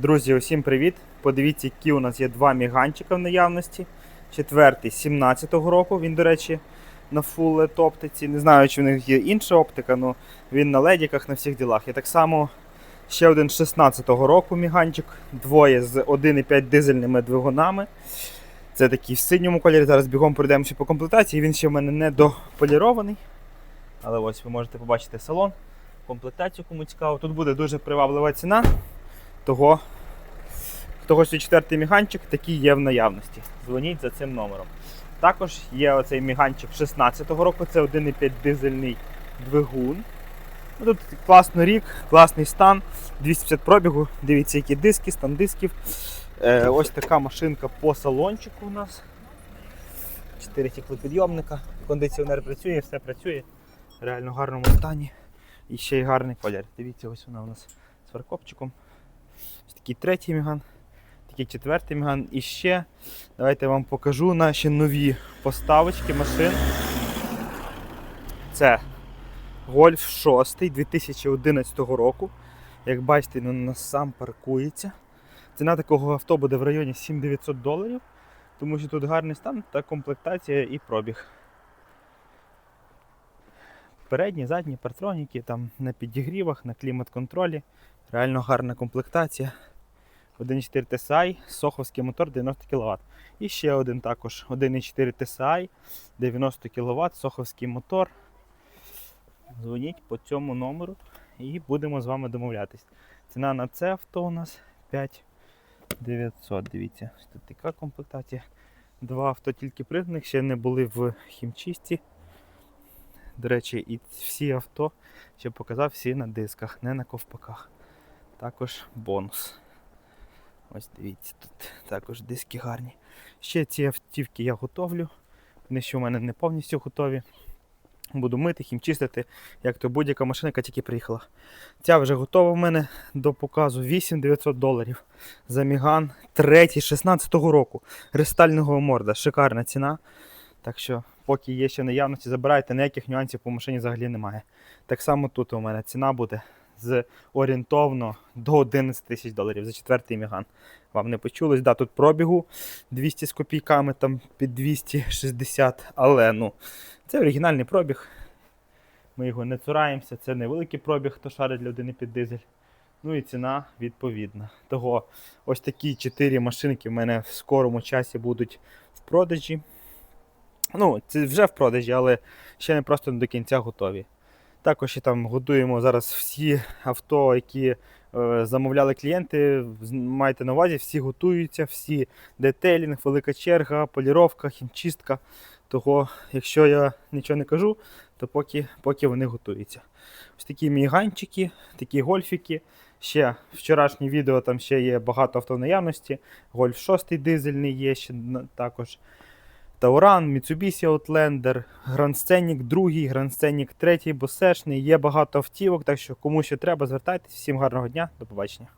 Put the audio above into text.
Друзі, усім привіт! Подивіться, які у нас є два міганчика в наявності. Четвертий 17-го року. Він, до речі, на LED оптиці. Не знаю, чи в них є інша оптика, але він на ледіках на всіх ділах. І так само ще один 16-го року міганчик, двоє з 1,5 дизельними двигунами. Це такий в синьому кольорі. Зараз бігом пройдемося по комплектації. Він ще в мене не дополірований. Але ось ви можете побачити салон. Комплектацію кому цікаво. Тут буде дуже приваблива ціна. Того, хто хоче четвертий міганчик, такий є в наявності. Дзвоніть за цим номером. Також є оцей міганчик 16-го року, це 1,5 дизельний двигун. Ну, Тут класний рік, класний стан, 250 пробігу. Дивіться, які диски, стан дисків. Е, ось така машинка по салончику у нас. 4 стеклопідйомника, кондиціонер працює, все працює. В реально гарному стані. І ще й гарний колір. Дивіться, ось вона у нас з фаркопчиком. Такий третій міган, такий четвертий міган. І ще давайте я вам покажу наші нові поставочки машин. Це Golf 6 2011 року. Як бачите, він у нас сам паркується. Ціна такого авто буде в районі 7900 доларів, тому що тут гарний стан та комплектація і пробіг. Передні, задні партроніки, там на підігрівах, на клімат-контролі. Реально гарна комплектація. 1.4 TSI, соховський мотор 90 кВт. І ще один також 1.4 TSI, 90 кВт, соховський мотор. Дзвоніть по цьому номеру і будемо з вами домовлятись. Ціна на це авто у нас 5900. Дивіться, тут така комплектація. Два авто тільки пригнаних, ще не були в хімчисті. До речі, і всі авто, що показав, всі на дисках, не на ковпаках. Також бонус. Ось дивіться, тут також диски гарні. Ще ці автівки я готовлю. Вони ще у мене не повністю готові. Буду мити, їм чистити, як то будь-яка машина, яка тільки приїхала. Ця вже готова в мене до показу 8900 доларів. За Міган 3 16-го року. Рестального морда. Шикарна ціна. Так що, поки є ще наявності, забирайте, ніяких нюансів по машині взагалі немає. Так само тут у мене ціна буде з орієнтовно до 11 тисяч доларів за четвертий міган. Вам не почулось, да, тут пробігу 200 з копійками, там під 260, але ну, це оригінальний пробіг. Ми його не цураємося, це невеликий пробіг, хто шарить людини під дизель. Ну і ціна відповідна. Того ось такі 4 машинки в мене в скорому часі будуть в продажі. Ну, це вже в продажі, але ще не просто до кінця готові. Також і там готуємо зараз всі авто, які е, замовляли клієнти. Майте на увазі, всі готуються, всі детейлінг, велика черга, поліровка, хімчистка. Того, якщо я нічого не кажу, то поки, поки вони готуються. Ось такі міганчики, такі гольфіки. Ще вчорашнє відео там ще є багато авто наявності. Гольф 6 дизельний є ще також. Тауран, Mitsubishi Outlander, Grand Scenic 2, Grand Scenic 3, босешний. Є багато автівок, так що кому ще треба, звертайтесь. Всім гарного дня, до побачення.